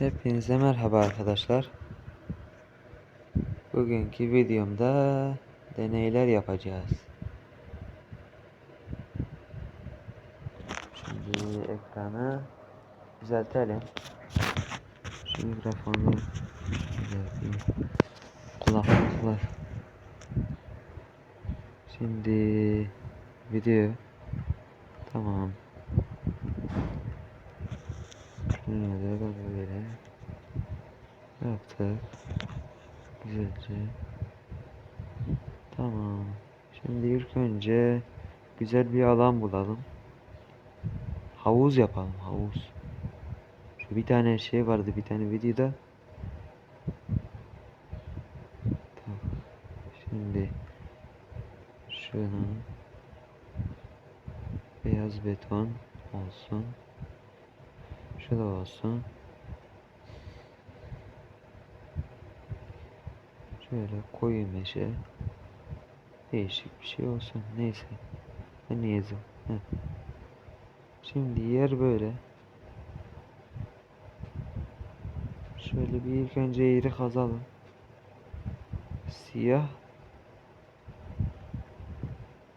Hepinize merhaba arkadaşlar. Bugünkü videomda deneyler yapacağız. Şimdi ekranı düzeltelim. Şu mikrofonu. Kulaklıklar. Şimdi video tamam. Şunu da böyle yaptık. Güzelce. Tamam. Şimdi ilk önce güzel bir alan bulalım. Havuz yapalım, havuz. Şu bir tane şey vardı bir tane videoda. Tamam. Şimdi şunu beyaz beton olsun. Şu da olsun. Şöyle koyu meşe. Değişik bir şey olsun. Neyse. Ben yazayım? Şimdi yer böyle. Şöyle bir ilk önce yeri kazalım. Siyah.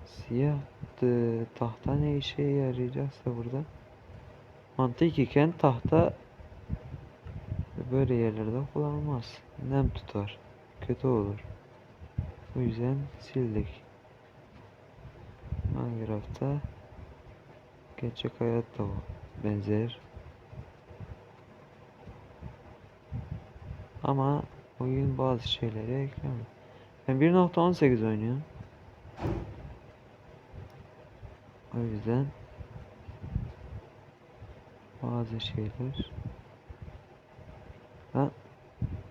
Siyah e, tahta ne işe yarayacaksa burada. Mantık iken tahta böyle yerlerde kullanılmaz. Nem tutar. Kötü olur. O yüzden sildik. Minecraft'ta gerçek hayatta bu benzer. Ama oyun bazı şeyleri eklemiyor. Ben 1.18 oynuyorum. O yüzden bazı şeyler ha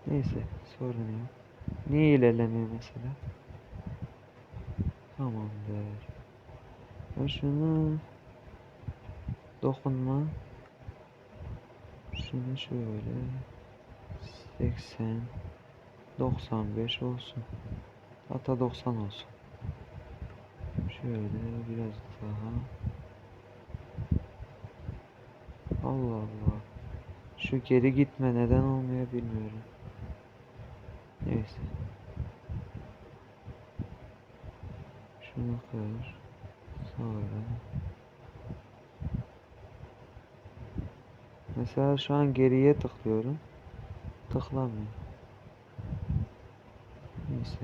neyse sorun yok. Niye ilerlemiyor mesela? Tamamdır. Ben şunu dokunma şunu şöyle 80 95 olsun. Hatta 90 olsun. Şöyle biraz daha Allah Allah. Şu geri gitme neden olmuyor bilmiyorum. Neyse. Şunu kır. Sonra. Mesela şu an geriye tıklıyorum. Tıklamıyor. Neyse.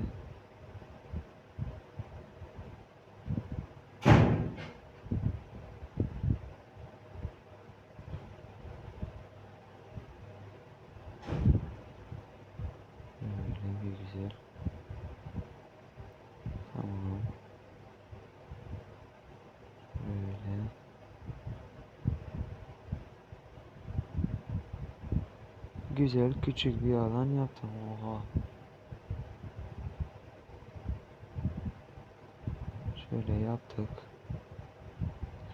Böyle bir güzel. Tamam. Böyle. Güzel küçük bir alan yaptım. Oha. Şöyle yaptık.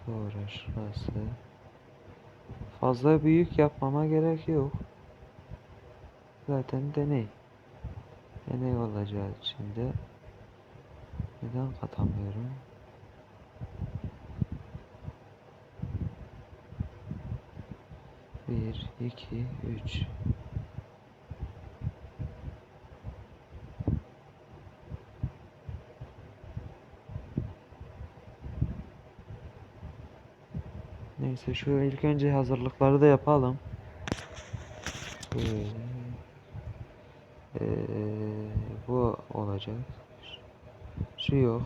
Sonra şurası. Fazla büyük yapmama gerek yok. Zaten deney. Deney olacağı için de neden katamıyorum? Bir, iki, üç. Neyse şu ilk önce hazırlıkları da yapalım. Şöyle. Ee, bu olacak. Şu yok.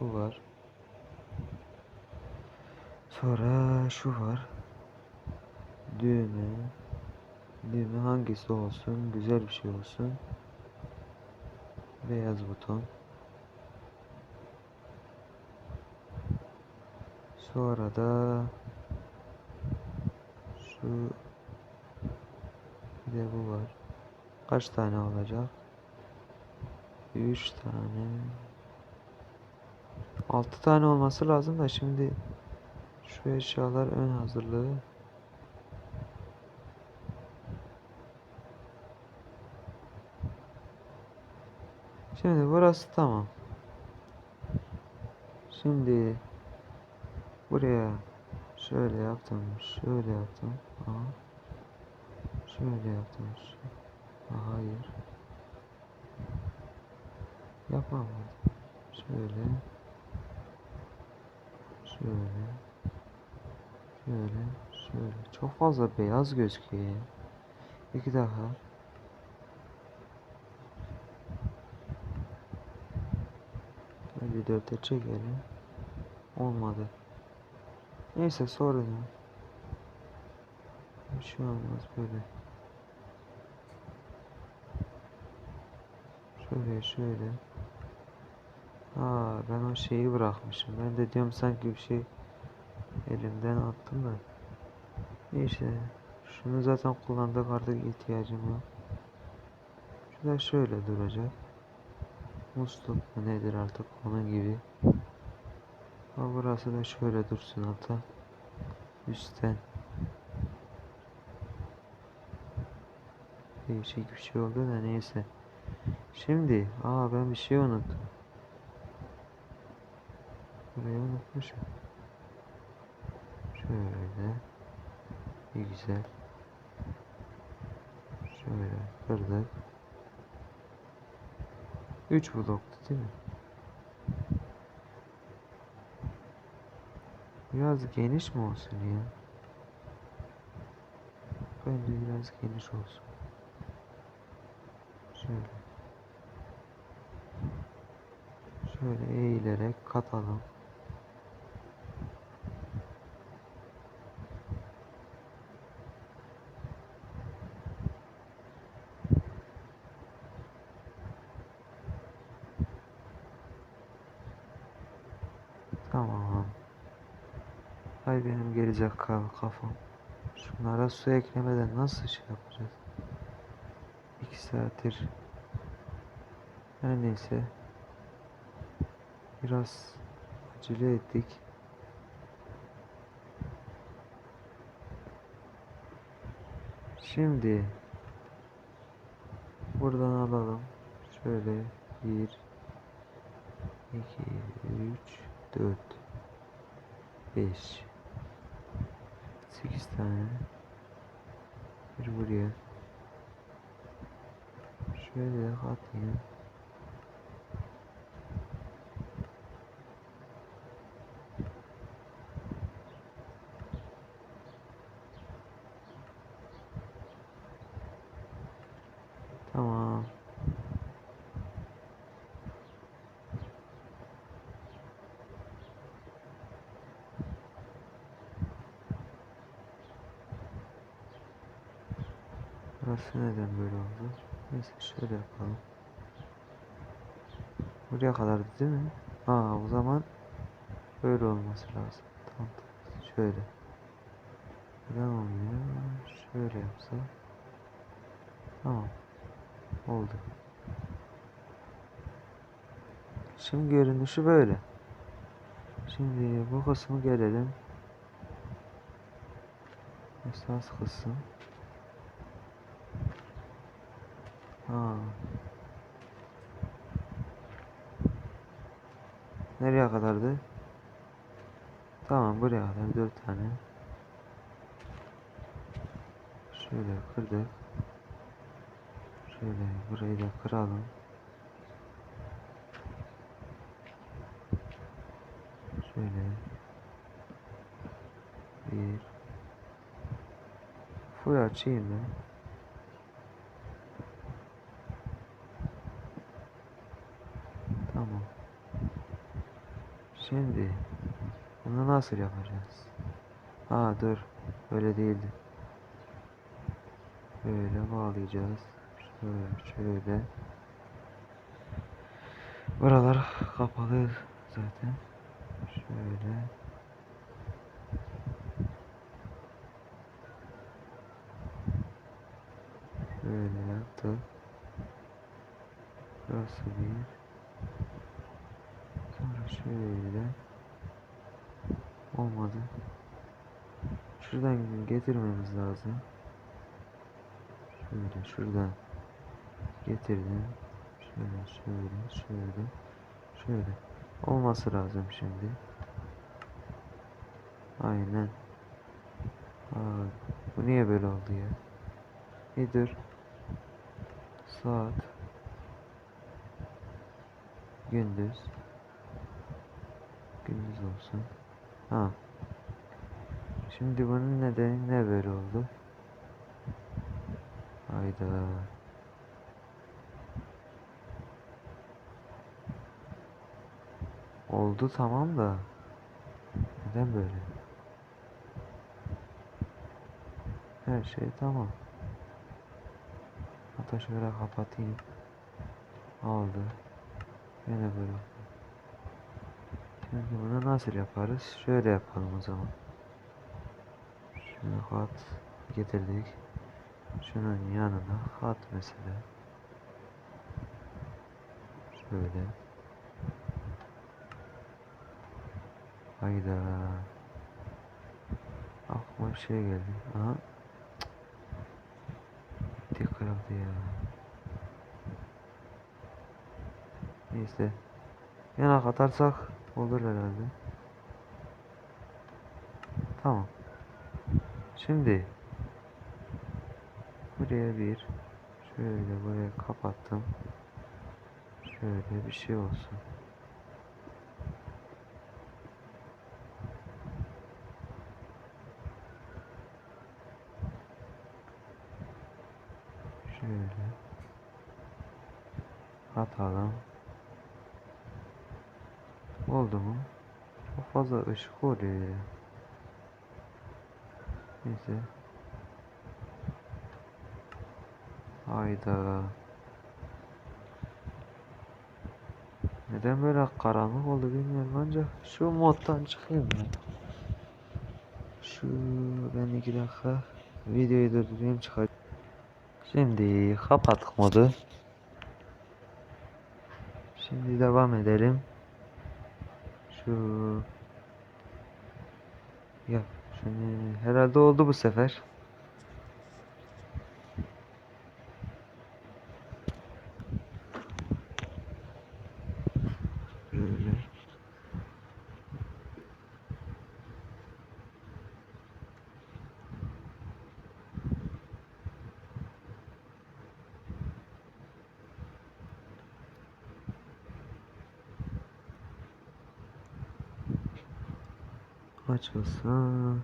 Bu var. Sonra şu var. Düğme. Düğme hangisi olsun? Güzel bir şey olsun. Beyaz buton. Sonra da şu bir de bu var. Kaç tane olacak? 3 tane. 6 tane olması lazım da şimdi şu eşyalar ön hazırlığı. Şimdi burası tamam. Şimdi buraya şöyle yaptım, şöyle yaptım. Aha. Şöyle yaptım. Aa, Hayır. Yapamadım. Şöyle. Şöyle. Şöyle. Şöyle. Çok fazla beyaz gözüküyor. İki daha. Bir dörtte çekelim. Olmadı. Neyse sorun ya. Bir şey olmaz böyle. Şöyle şöyle. Aa ben o şeyi bırakmışım. Ben de diyorum sanki bir şey elimden attım da. Neyse. Şunu zaten kullandık artık ihtiyacım yok. Şu da şöyle duracak. Musluk mu nedir artık onun gibi. Ha burası da şöyle dursun hatta. Üstten. Değişik bir şey oldu da neyse. Şimdi, aa ben bir şey unuttum. Burayı unutmuşum. Şöyle. Bir güzel. Şöyle kırdık. 3 bloktu değil mi? Biraz geniş mi olsun ya? Bence biraz geniş olsun. Şöyle. Şöyle eğilerek katalım. Tamam. Hay benim gerizekalı kafam. Şunlara su eklemeden nasıl şey yapacağız? 2 saattir. Her neyse. Biraz acele ettik. Şimdi buradan alalım. Şöyle 1 2 3 4 5 8 tane. Bir buraya. Şöyle atayım tamam Burası neden böyle oldu? Neyse şöyle yapalım. Buraya kadar değil mi? Aa o zaman böyle olması lazım. Tamam. Şöyle. Neden olmuyor? Şöyle yapsa. Tamam. Oldu. Şimdi görünüşü böyle. Şimdi bu kısmı gelelim. Esas kısım. Ha. Nereye kadardı? Tamam buraya kadar dört tane. Şöyle kırdık. Şöyle burayı da kıralım. Şöyle. Bir. Full açayım ben. Tamam. Şimdi bunu nasıl yapacağız? Aa dur. Öyle değildi. Böyle bağlayacağız. Şöyle şöyle. Buralar kapalı zaten. Şöyle. Böyle yaptık. Burası bir. Şöyle. Olmadı. Şuradan getirmemiz lazım. Şöyle şuradan getirdim. Şöyle şöyle şöyle şöyle. Olması lazım şimdi. Aynen. Aa, bu niye böyle oldu ya? Dur. Saat. Gündüz. Gündüz olsun. Ha. Şimdi bunun nedeni ne böyle oldu? Hayda. Oldu tamam da. Neden böyle? Her şey tamam. Hatta şöyle kapatayım. Oldu. Yine böyle. Şimdi bunu nasıl yaparız? Şöyle yapalım o zaman. Şunu hat getirdik. Şunun yanına hat mesela. Şöyle. Hayda. Aklıma bir şey geldi. Aha. Gitti kırıldı ya. Neyse. Yana katarsak olur herhalde. Tamam. Şimdi buraya bir şöyle buraya kapattım. Şöyle bir şey olsun. Şöyle atalım. Oldu mu? Çok fazla ışık oluyor ya. Neyse. Hayda. Neden böyle karanlık oldu bilmiyorum ancak şu moddan çıkayım ya. Şu ben iki dakika videoyu durdurayım çıkar. Şimdi kapattık modu. Şimdi devam edelim. Şu ya şimdi herhalde oldu bu sefer. Böyle. Açılsa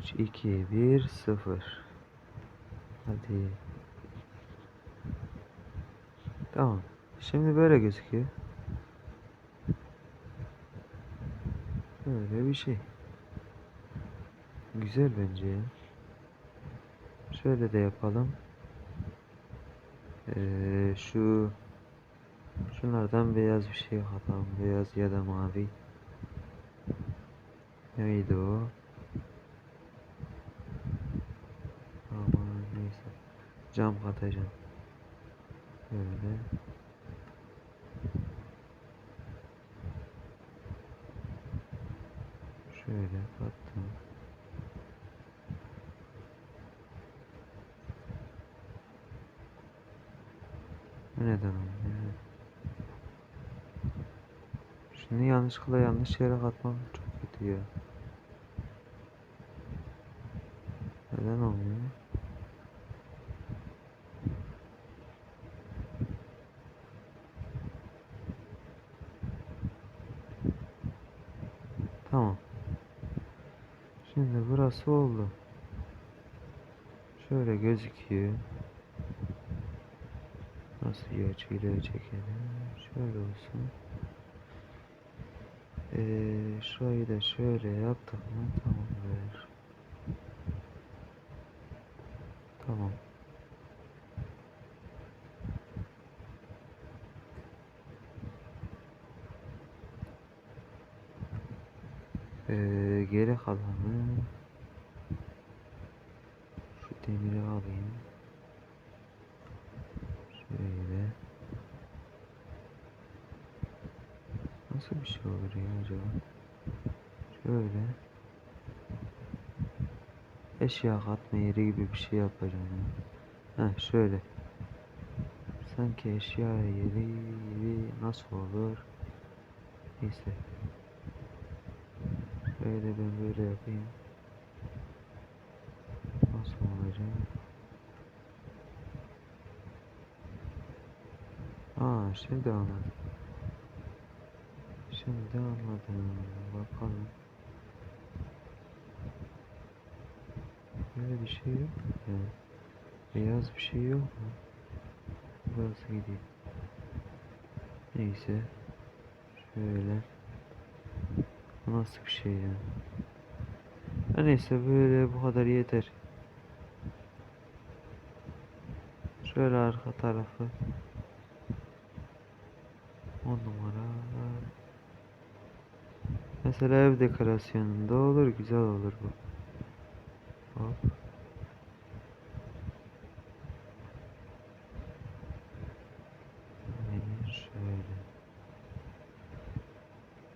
3 2 1 0 Hadi. Tamam. Şimdi böyle gözüküyor. Böyle bir şey. Güzel bence ya. Şöyle de yapalım. Ee, şu şunlardan beyaz bir şey atalım. Beyaz ya da mavi. Neydi o? Aman neyse. Cam katacağım. Böyle. Şöyle kattım. Neden olmuyor? Şunu yanlışlıkla yanlış yere katmam çok kötü ya. Neden olmuyor? Tamam. Şimdi burası oldu. Şöyle gözüküyor. Nasıl açıyla çekelim? Şöyle olsun. Ee, şurayı da şöyle yaptık mı? Tamamdır. Tamam. Ee, geri kalanı şu demiri alayım. Şöyle. Nasıl bir şey olur ya acaba? Şöyle. Eşya katma yeri gibi bir şey yapacağım. Ya. Heh şöyle. Sanki eşya yeri gibi nasıl olur? Neyse. Şöyle ben böyle yapayım. Nasıl olacak? Aa şimdi anladım. Şimdi anladım. Bakalım. Böyle bir şey yok mu? Yani beyaz bir şey yok mu? Burası gideyim. Neyse. Şöyle. Nasıl bir şey ya? Ha neyse böyle bu kadar yeter. Şöyle arka tarafı. On numara. Mesela ev dekorasyonunda olur, güzel olur bu. Hop. Şöyle.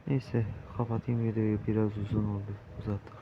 Neyse kapatayım videoyu biraz uzun oldu uzattık.